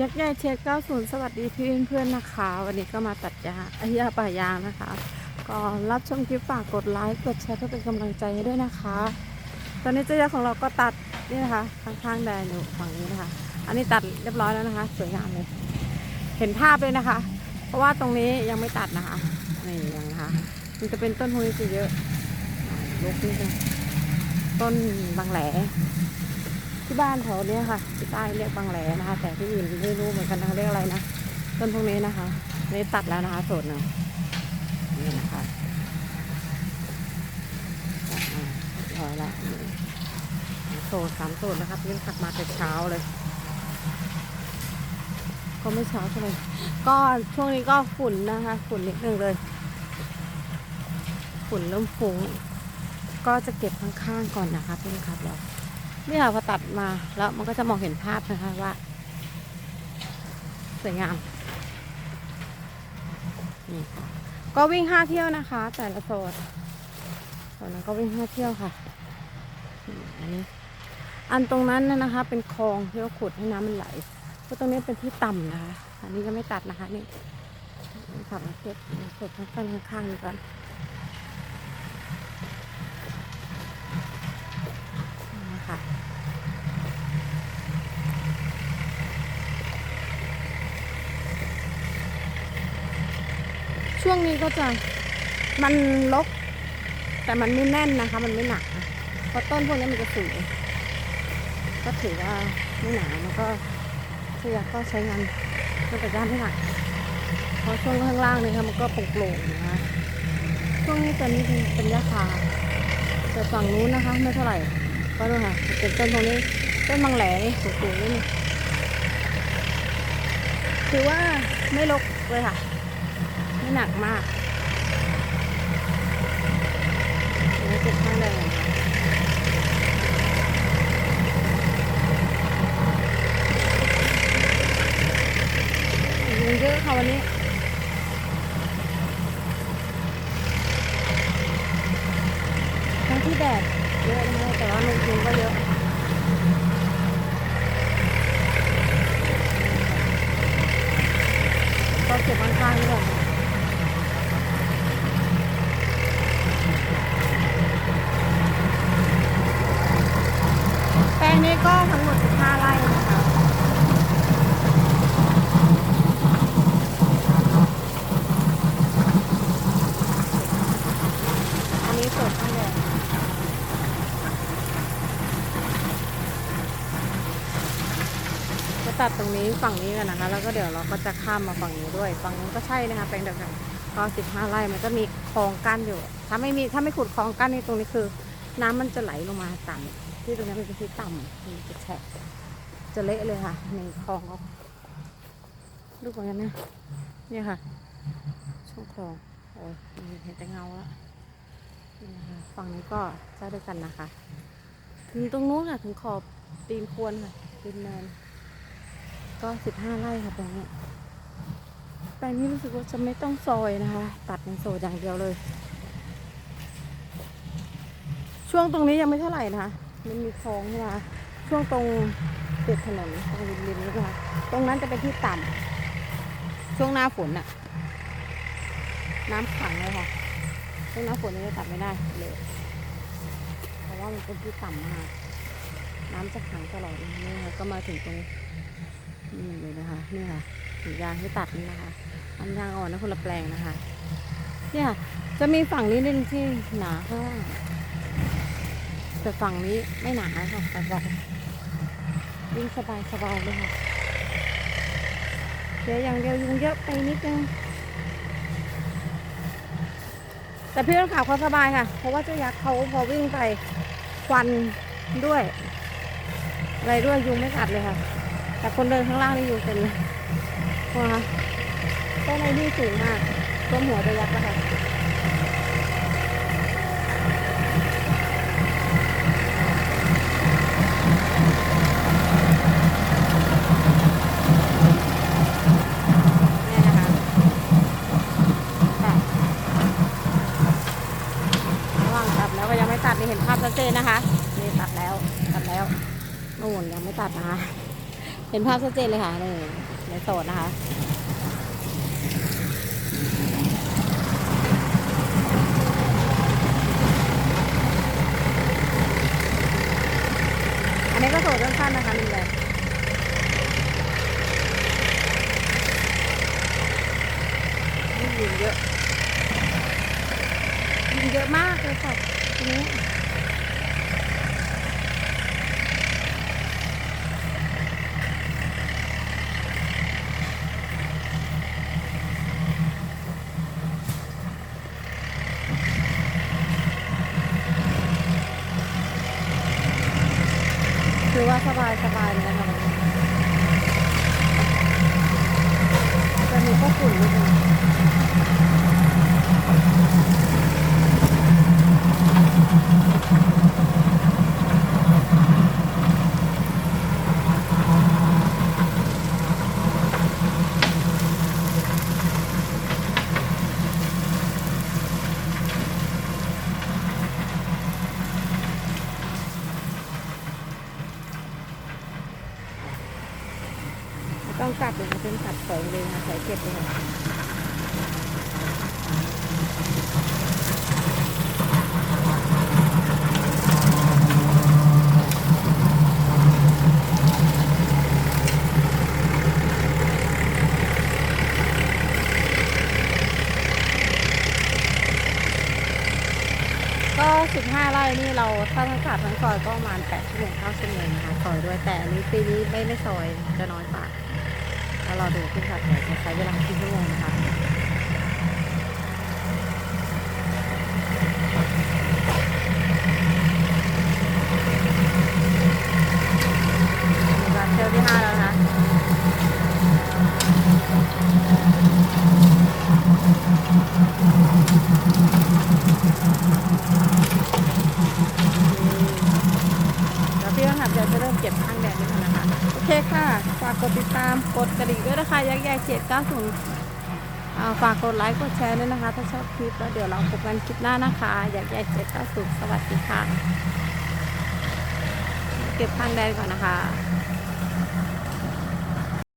ยักษ์ใหญ่เทส90 สวัสดีพี่เพื่อนๆนะคะ วันนี้ก็มาตัดยาอายาป่ายางนะคะ ก็รับชมคลิปฝากกดไลค์กดแชร์เพื่อเป็นกำลังใจให้ด้วยนะคะ ตอนนี้เจ้ายักษ์ของเราก็ตัดนี่นะคะข้างๆแดนอยู่ฝั่งนี้นะคะ อันนี้ตัดเรียบร้อยแล้วนะคะ สวยงามเลย เห็นภาพเลยนะคะ เพราะว่าตรงนี้ยังไม่ตัดนะคะนี่ยังนะคะมันจะเป็นต้นพวกนี้จะเยอะลูกนี่ต้นบางแหล ที่บ้านแถวเนี้ยค่ะที่ใต้เรียกบางแหลนะคะ แต่ที่อื่นไม่รู้เหมือนกันนะเรียกอะไรนะต้นพวกนี้นะคะนี่ตัดแล้วนะคะโสดนึ่งนี่นะคะร้อยละโสดสามโสดนะคะเพี่งตัดมาแต่เช้าเลย ก็ไม่เช้าเท่าไหร่ก็ช่วงนี้ก็ฝุ่นนะคะ ฝุ่นนิดนึงเลย ฝุ่นเริ่มฟุ้งก็จะเก็บข้างๆก่อนนะคะเพื่อนครับเรา นี่ค่ะพอตัดมาแล้วมันก็จะมองเห็นภาพนะคะว่า สวยงามนี่ก็วิ่งห้าเที่ยวนะคะ แต่ละโซนโซนนั้นก็วิ่งห้าเที่ยวค่ะอันนี้อันตรงนั้นน่ะนะคะ เป็นคลองที่เราขุดให้น้ำมันไหลเพราะตรงนี้เป็นที่ต่ำนะคะ อันนี้ยังไม่ตัดนะคะนี่ขับมาเก็บเก็บข้างๆข้างๆนี่ก่อนนะคะช่วง นี้ก็จะมันลก แต่มันไม่แน่นนะคะ มันไม่หนักเพราะต้นพวกนี้มันจะสูงก็ถือว่าไม่หนามันก็เชือกก็ใช้งานตั้งแต่ด้านที่หนักเพราะช่วงข้างล่างนี่ค่ะมันก็โปร่งๆนะคะช่วงนี้ตอนนี้เป็นหญ้าคาแต่ฝั่งนู้นนะคะ ไม่เท่าไหร่ก็ดูค่ะเป็นต้นตรงนี้ต้นมังแหลนี่สูงๆนี่ถือว่าไม่รกเลยค่ะ ไม่หนักมากอันนี้เก็บข้างแดงนะคะยุงเยอะค่ะวันนี้ทั้งที่แดดเยอะนะแต่ว่าลมยุงก็เยอะก็เก็บข้างๆนี่ก่อนแปลงนี้ก็ทั้งหมด15ไร่นะคะ อันนี้สดข้างแดงก็ ตัดตรงนี้ฝั่งนี้กันนะคะ แล้วก็เดี๋ยวเราก็จะข้ามมาฝั่งนี้ด้วย ฝั่งนู้นก็ใช่นะคะแปลงเดียวกันก็สิบห้าไร่มันจะมีคลองกั้นอยู่ ถ้าไม่มีถ้าไม่ขุดคลองกั้นนี่ตรงนี้คือ น้ำมันจะไหลลงมาต่ำที่ตรงนี้มันเป็นที่ต่ำมันจะแฉะจะเละเลยค่ะในคลองเขาดูก่อนกันนะเนี่ยค่ะ ช่วงคลองโอ้ยเห็นแต่เงาแล้วนี่นะฝั่งนี้ก็ใช้ด้วยกันนะคะถึงตรงนู้นค่ะถึงขอบตีนควรค่ะตีนเนิน ก็สิบห้าไร่ค่ะแปลงนี้แปลงนี้รู้สึกว่าจะไม่ต้องซอยนะคะ ตัดในโซนอย่างเดียวเลย ช่วงตรงนี้ยังไม่เท่าไหร่นะคะมันมีคลองใช่ไหมคะช่วงตรงติดถนนตรงริมริมนี่นะคะตรงนั้นจะเป็นที่ต่ำช่วงหน้าฝนน่ะน้ำขังเลยค่ะช่วงหน้าฝนนี่จะตัดไม่ได้เลยเพราะว่ามันเป็นที่ต่ำมากน้ำจะขังตลอดนี่ค่ะก็มาถึงตรง นี่เลยนะคะนี่ค่ะถึงยางที่ตัดนี่นะคะอันยางอ่อนนะคนละแปลงนะคะเนี่ยจะมีฝั่งนี้นึงที่หนาข้างล่างแต่ฝั่งนี้ไม่หนาค่ะสบายวิ่งสบายสบายเลยค่ะเดี๋ยวอย่างเดียวยุงเยอะไปนิดนึงแต่พี่ต้นขาวเขาสบายค่ะ เพราะว่าเจ้ายักษ์เขาพอวิ่งไปควันด้วย อะไรด้วยยุงไม่กัดเลยค่ะ แต่คนเดินข้างล่างนี่อยุงเต็มเลยว้าต้นไอ้นี่สูงมากต้นหัวจ้ายักษ์แล้วค่ะเนี่นะคะค่ะระหว่างตัดแล้วก็ยังไม่ตัดนี่เห็นภาพชัดเจนนะคะนี่ตัดแล้ว ตัดแล้วนู่นยังไม่ตัดนะคะ เห็นภาพชัดเจนเลยค่ะนี่ในโซนนะคะอันนี้ก็โซนสั้นๆนะคะนี่เลยนี่ยิงเยอะยิงเยอะมากเลยค่ะทีนี้ คือว่าสบายสบายเลยนะคะวันนี้จะมีพวกฝุ่นนิดนึง ต้องกลับเลยค่ะเป็นขัดสอยเลยค่ะสอยเก็บเลยค่ะก็ 15 ไร่นี่เราถ้าทั้งขาดทั้งซอยก็ประมาณ8ชั่วโมง9ชั่วโมงนะคะซอยด้วยแต่อันนี้ปีนี้ไม่ไม่ซอยจะน้อยกว่า ถ้าเรอดูขึ้นขาดเนี่ะใช้เวลาครึ่งชั่วโมงนะคะ 88790ฝากกดไลค์กดแชร์ด้วยนะคะ ถ้าชอบคลิปแล้วเดี๋ยวเราพบกันคลิปหน้านะคะ อยากใหญ่790สวัสดีค่ะ เก็บข้างแดนก่อนนะคะ